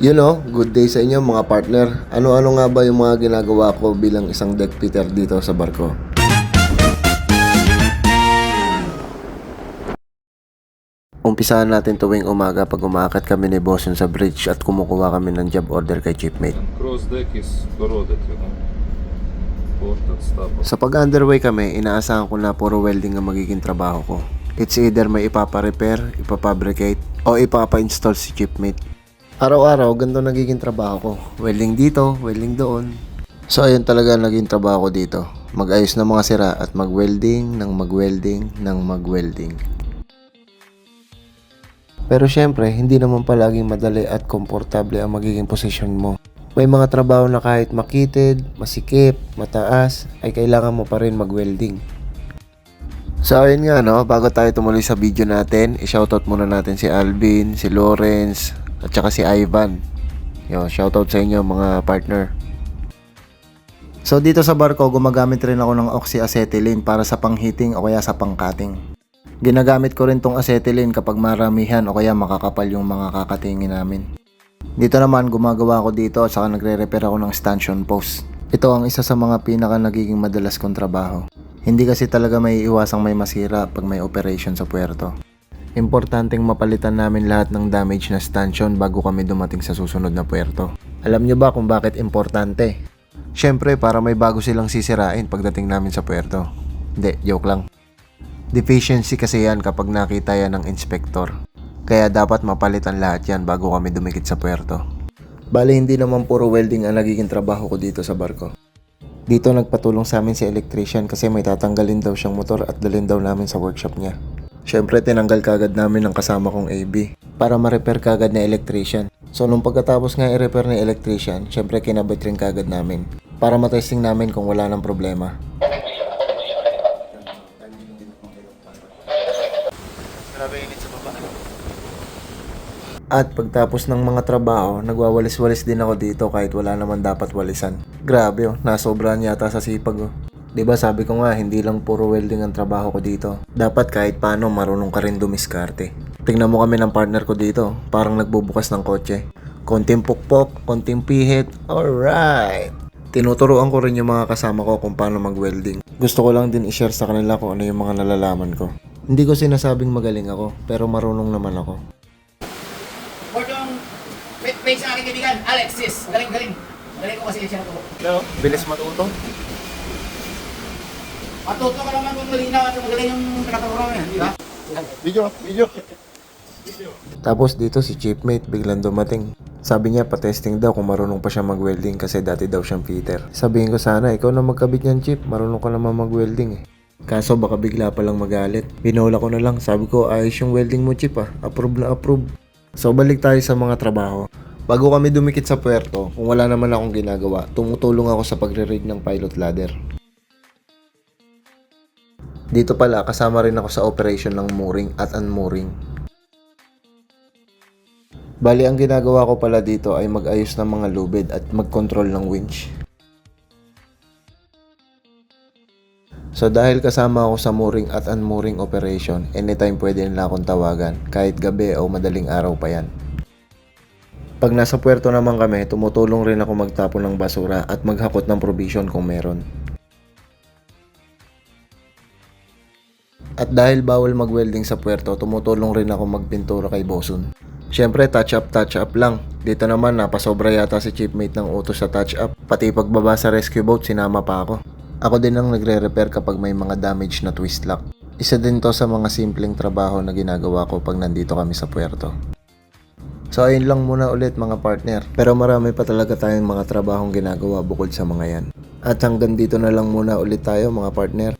You know, good day sa inyo mga partner. Ano-ano nga ba yung mga ginagawa ko bilang isang deck fitter dito sa barko? Umpisahan natin tuwing umaga pag umaakat kami ni Bosun sa bridge at kumukuha kami ng job order kay Chipmate. Cross deck is corroded, you know. Sa pag-underway kami, inaasahan ko na puro welding ang magiging trabaho ko. It's either may ipapa-repair, ipapabricate, o ipapa-install si Chipmate. Araw-araw, ganito nagiging trabaho ko. Welding dito, welding doon. So ayun talaga naging trabaho ko dito. Mag-ayos ng mga sira at mag-welding, ng mag-welding, ng mag-welding. Pero syempre, hindi naman palaging madali at komportable ang magiging posisyon mo. May mga trabaho na kahit makitid, masikip, mataas, ay kailangan mo pa rin mag-welding. So ayun nga no, bago tayo tumuloy sa video natin, i-shoutout muna natin si Alvin, si Lawrence, at saka si Ivan. Yo, shoutout sa inyo mga partner. So dito sa barko, gumagamit rin ako ng oxyacetylene para sa pangheating o kaya sa pangcutting. Ginagamit ko rin tong acetylene kapag maramihan o kaya makakapal yung mga kakatingin namin. Dito naman gumagawa ko dito at saka nagre-repair ako ng stanchion post. Ito ang isa sa mga pinaka nagiging madalas kong trabaho. Hindi kasi talaga may iwasang may masira pag may operation sa puerto. Importanteng mapalitan namin lahat ng damage na stanchion bago kami dumating sa susunod na puerto. Alam nyo ba kung bakit importante? Siyempre para may bago silang sisirain pagdating namin sa puerto. Hindi, joke lang. Deficiency kasi yan kapag nakita yan ng inspektor. Kaya dapat mapalitan lahat yan bago kami dumikit sa puerto. Bali hindi naman puro welding ang nagiging trabaho ko dito sa barko. Dito nagpatulong sa amin si electrician kasi may tatanggalin daw siyang motor at dalhin daw namin sa workshop niya. Siyempre tinanggal kagad namin ng kasama kong AB para ma-repair kagad na electrician. So nung pagkatapos nga i-repair ni electrician, siyempre kinabit rin kagad namin para matesting namin kung wala ng problema. At pagtapos ng mga trabaho, nagwawalis-walis din ako dito kahit wala naman dapat walisan. Grabe oh, nasobrahan yata sa sipag oh. 'Di ba sabi ko nga hindi lang puro welding ang trabaho ko dito. Dapat kahit paano marunong ka rin dumiskarte. Tingnan mo kami ng partner ko dito, parang nagbubukas ng kotse. Konting pukpok, konting pihit, alright! Tinuturuan ko rin yung mga kasama ko kung paano mag-welding. Gusto ko lang din i-share sa kanila kung ano yung mga nalalaman ko. Hindi ko sinasabing magaling ako, pero marunong naman ako. Or yung may, may sa aking kaibigan, Alexis. Galing, galing. Galing ko kasi siya natuto. No, bilis matuto. Matuto ka naman kung malinaw at magaling yung pinaturo niya, di ba? Video, video. Tapos dito si chipmate biglang dumating. Sabi niya pa-testing daw kung marunong pa siya mag-welding kasi dati daw siyang fitter. Sabihin ko sana, ikaw na magkabit niyan chip, marunong ka naman mag-welding eh. Kaso baka bigla pa lang magalit. Binola ko na lang, sabi ko ayos yung welding mo chip ah, approve na approve. So balik tayo sa mga trabaho. Bago kami dumikit sa puerto, kung wala naman akong ginagawa, tumutulong ako sa pagre-rig ng pilot ladder. Dito pala, kasama rin ako sa operation ng mooring at unmooring. Bali, ang ginagawa ko pala dito ay mag-ayos ng mga lubid at mag-control ng winch. So dahil kasama ako sa mooring at unmooring operation, anytime pwede nila akong tawagan, kahit gabi o madaling araw pa yan. Pag nasa puerto naman kami, tumutulong rin ako magtapon ng basura at maghakot ng provision kung meron. At dahil bawal mag-welding sa puerto, tumutulong rin ako magpintura kay Bosun. Siyempre, touch up, touch up lang. Dito naman, napasobra yata si chipmate ng utos sa touch up. Pati pagbaba sa rescue boat, sinama pa ako. Ako din ang nagre-repair kapag may mga damage na twist lock. Isa din to sa mga simpleng trabaho na ginagawa ko pag nandito kami sa puerto. So ayun lang muna ulit mga partner. Pero marami pa talaga tayong mga trabahong ginagawa bukod sa mga yan. At hanggang dito na lang muna ulit tayo mga partner.